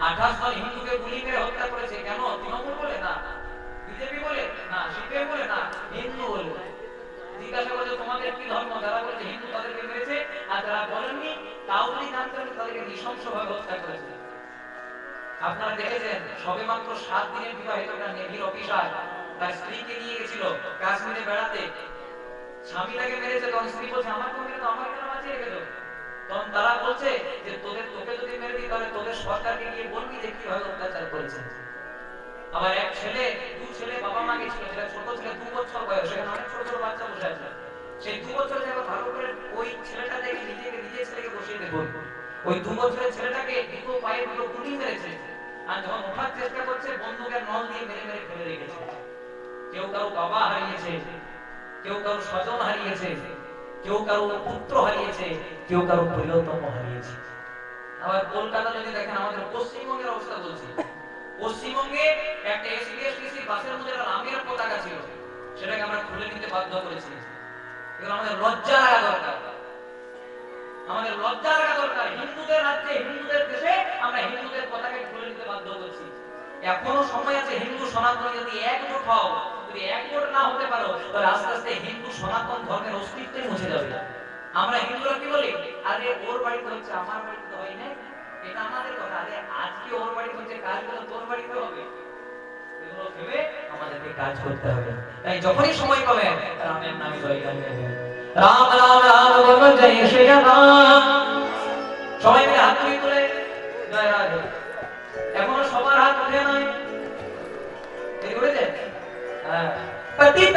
আঠাশ জন হিন্দুকে গুলি মেরে হত্যা করেছে। কেন? তৃণমূল বলে, না। বিজেপি বলে, না। সিপিএম বলে, না। হিন্দু বলে। জিজ্ঞাসা করছে, তোমাদের কি ধর্ম? যারা বলছে হিন্দু তাদেরকে মেরেছে, আর যারা বলেননি, তাও যদি জানতে পারে তাদেরকে নৃশংসভাবে হত্যা করেছে। আপনারা দেখেছেন সবে মাত্র সাত দিনের বিবাহিত একটা নেভির অফিসার তার স্ত্রীকে নিয়ে গেছিল কাশ্মীরে বেড়াতে। স্বামীটাকে মেরেছে, তখন স্ত্রী বলছে আমার তো মেরে তো আমার কেন বাঁচিয়ে রেখেছো তখন তারা বলছে যে, তোদের, তোকে যদি মেরে দিই, তাহলে তোদের সরকারকে গিয়ে বলবি যে, কীভাবে অত্যাচার করেছে? আবার এক ছেলে, দু ছেলে বাবা মা গেছিল যেটা ছোট ছেলে, দু বছর বয়স, সেখানে অনেক ছোট ছোট বাচ্চা বসে আছে। সেই দু বছর যাবে ভালো করে ওই ছেলেটা দেখে নিজেকে, নিজের ছেলেকে বসিয়ে দেখুন ওই দু বছরের ছেলেটাকে দুটো পায়ে, দুটো গুলি মেরেছে। আর যখন ওঠার চেষ্টা করছে, বন্দুকের নল দিয়ে মেরে মেরে ফেলে রেখেছে। কেউ কারও বাবা হারিয়েছে, কেউ কারও স্বজন হারিয়েছে। কেউ কারও পুত্র হারিয়েছে, কেউ কারও প্রিয়তম হারিয়েছে। আবার কলকাতা যদি দেখেন, আমাদের পশ্চিমবঙ্গের অবস্থা বলছি। পশ্চিমবঙ্গে একটা এসবিএসটিসি বাসের মধ্যে একটা রামের পতাকা ছিল, সেটাকে আমরা খুলে নিতে বাধ্য করেছি। এগুলো আমাদের লজ্জা লাগা দরকার। আমাদের লজ্জা লাগা দরকার। হিন্দুদের রাজ্যে, হিন্দুদের দেশে আমরা হিন্দুদের পতাকা খুলে নিতে বাধ্য করছি। এখনও সময় আছে হিন্দু সনাতন যদি একজোট হও। যদি একজোট না হতে পারো, তাহলে আস্তে আস্তে হিন্দু সনাতন ধর্মের অস্তিত্বই মুছে যাবে। আমরা হিন্দুরা কি বলি? আরে, ওর বাড়িতে হচ্ছে আমার বাড়িতে তো হয় না এটা আমাদের কথা। আরে, আজকে ওর বাড়িতে হচ্ছে কাল গেলে তোর বাড়িতে হবে। এগুলো ভেবে আমাদেরকে কাজ করতে হবে। তাই যখনই সময় পাবে রামের নামে জয় গান। রাম রাম রাম বলো জয় শ্রী রাম। সবাই মিলে হাত তুলে, জয় রাধে। এখনও সবার হাত উঠে উঠেছে হ্যাঁ পতিত